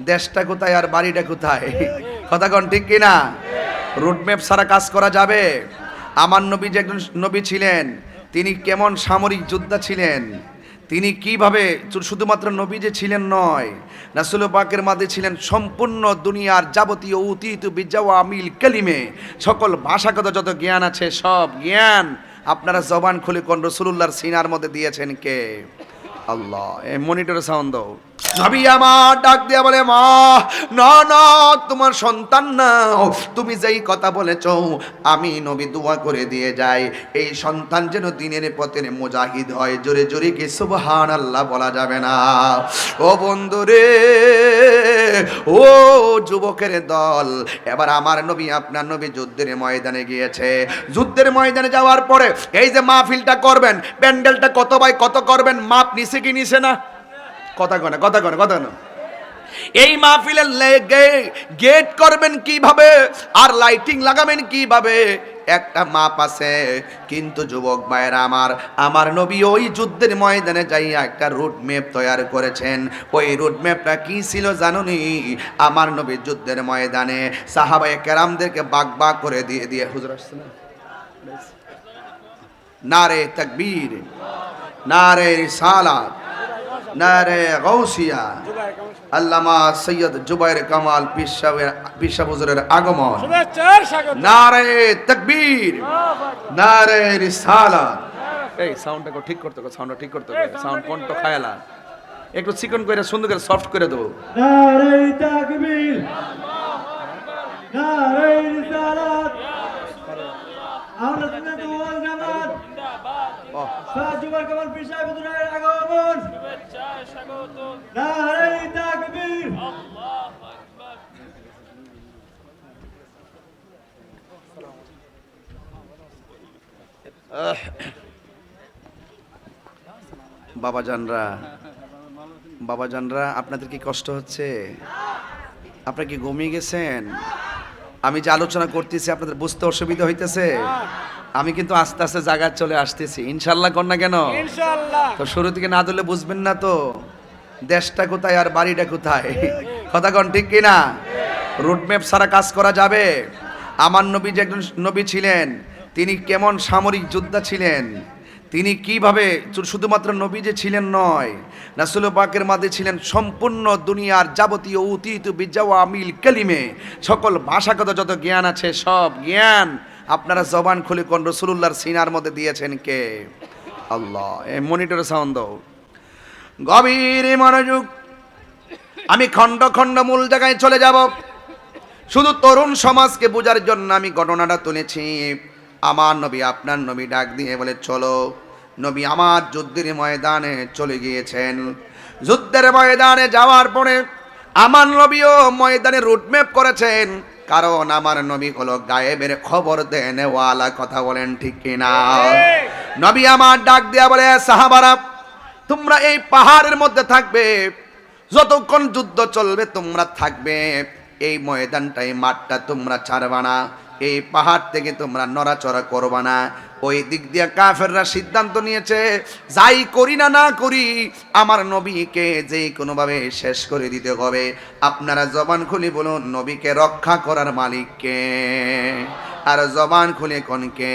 দেশটা কোথায় আর বাড়িটা কোথায়? কথা কন ঠিক কিনা? রুটম্যাপ ছাড়া কাজ করা যাবে? আমার নবী যে একজন নবী ছিলেন, তিনি কেমন সামরিক যোদ্ধা ছিলেন? তিনি কীভাবে শুধুমাত্র নবী যে ছিলেন নয়, রাসুল পাকের মাঝে ছিলেন সম্পূর্ণ দুনিয়ার যাবতীয় উতিত বিজাওয়া আমিল কালিমে। সকল ভাষাগত যত জ্ঞান আছে, সব জ্ঞান আপনারা জবান খুলে কোন রসুল্লাহর সিনার মধ্যে দিয়েছেন কে? আল্লাহ, এ মনিটরে সাউন্ড নবী আমার ডাক দিয়া বলে, মা, না না, তোমার সন্তান না তুমি যেই কথা বলেছ, আমি নবী দোয়া করে দিয়ে যাই। এই সন্তান যেন দিনের পথের মুজাহিদ হয়। জোরে জোরে কি সুবহান আল্লাহ বলা যাবে না? ও বন্ধুরে, ও যুবকের দল, এবার আমার নবী আপনার নবী যুদ্ধের ময়দানে গিয়েছে। যুদ্ধের ময়দানে যাওয়ার পরে এই যে মাহফিলটা করবেন, প্যান্ডেলটা কত বাই কত করবেন, মাপ নিছে কি নিছে না? কথা কনে কথা কনে কথা কনে এই মাহফিলের গেট করবেন কীভাবে? আর লাইটিং লাগাবেন কীভাবে? একটা মাপ আছে, কিন্তু যুবক ভাইয়েরা আমার আমার নবী ওই যুদ্ধের ময়দানে যাইয়া একটা রুট ম্যাপ তৈরি করেছেন। ওই রুট ম্যাপটা কি ছিল জানুনি? আমার নবী যুদ্ধের ময়দানে সাহাবায়ে কেরামদেরকে বাগ বাগ করে দিয়ে দিয়ে হুজুর আসছে না? নারে তাকবীর, নারে রিসালাত নারে গৌসিয়া আল্লামা সৈয়দ জুবাইর কামাল পিসাবের পিসা হুজুরের আগমন। নারে তাকবীর। নারে রিসালাত এই সাউন্ডটা ঠিক করতে হবে সাউন্ডটা ঠিক করতে হবে সাউন্ড কণ্ঠ খায়ালা? একটু চিকন করে সুন্দর করে সফট করে দেবো নারে তাকবীর। নারে রিসালাত আমরা সুন্নাত ওয়াল জামাত ওহ, সাজুবার কামাল পিসাব দুরায়ের আগমন নারে তাকবীর বাবা জানরা বাবা জানরা আপনাদের কি কষ্ট হচ্ছে? আপনারা কি ঘুমিয়ে গেছেন? আমি যে আলোচনা করতেছি আপনাদের বুঝতে অসুবিধা হইতেছে। আমি কিন্তু আস্তে আস্তে জায়গায় চলে আসতেছি। ইনশাল্লাহ কর না কেন তো শুরু থেকে না দিলে বুঝবেন না তো। দেশটা কোথায় আর বাড়িটা কোথায়? কথা কন ঠিক কিনা? রুটম্যাপ সারা কাজ করা যাবে? আমার নবী যে একজন নবী ছিলেন তিনি কেমন সামরিক যোদ্ধা ছিলেন? তিনি কীভাবে শুধুমাত্র নবী যে ছিলেন নয়, রাসুল পাকের মাঝে ছিলেন সম্পূর্ণ দুনিয়ার যাবতীয় অতীত বিজাওয়া আমিল, কালিমে। সকল ভাষাগত যত জ্ঞান আছে, সব জ্ঞান আপনারা জবান খুলে কোন রসুল্লাহর সিনার মধ্যে দিয়েছেন কে? আল্লাহ। এ মনিটরে সাউন্ড গভীর মনোযোগ। আমি খণ্ড খণ্ড মূল জায়গায় চলে যাব। শুধু তরুণ সমাজকে বোঝার জন্য আমি ঘটনাটা তুলেছি। আমার নবী, আপনার নবী ডাক দিয়ে বলে, চলো। নবী আমার যুদ্ধের ময়দানে চলে গিয়েছেন। যুদ্ধের ময়দানে যাওয়ার পরে আমার নবীও ময়দানে রুটম্যাপ করেছেন। কারণ আমার নবী হলো গায়েবের খবর দেন ওয়ালা কথা বলেন ঠিক কিনা? নবী আমার ডাক দিয়া বলে সাহাবারা, তোমরা এই পাহাড়ের মধ্যে থাকবে। যতক্ষণ যুদ্ধ চলবে, তোমরা থাকবে। এই ময়দানটা এই মাঠটা, তোমরা ছাড়বা না। এই পাহাড় থেকে তোমরা নড়াচড়া করবা না। ওই দিক দিয়ে কাফেররা সিদ্ধান্ত নিয়েছে, যাই করি না না করি, আমার নবীকে যে কোনোভাবে শেষ করে দিতে হবে। আপনারা জবান খুলি বলুন, নবীকে রক্ষা করার মালিককে আর জবান খুলে কোনকে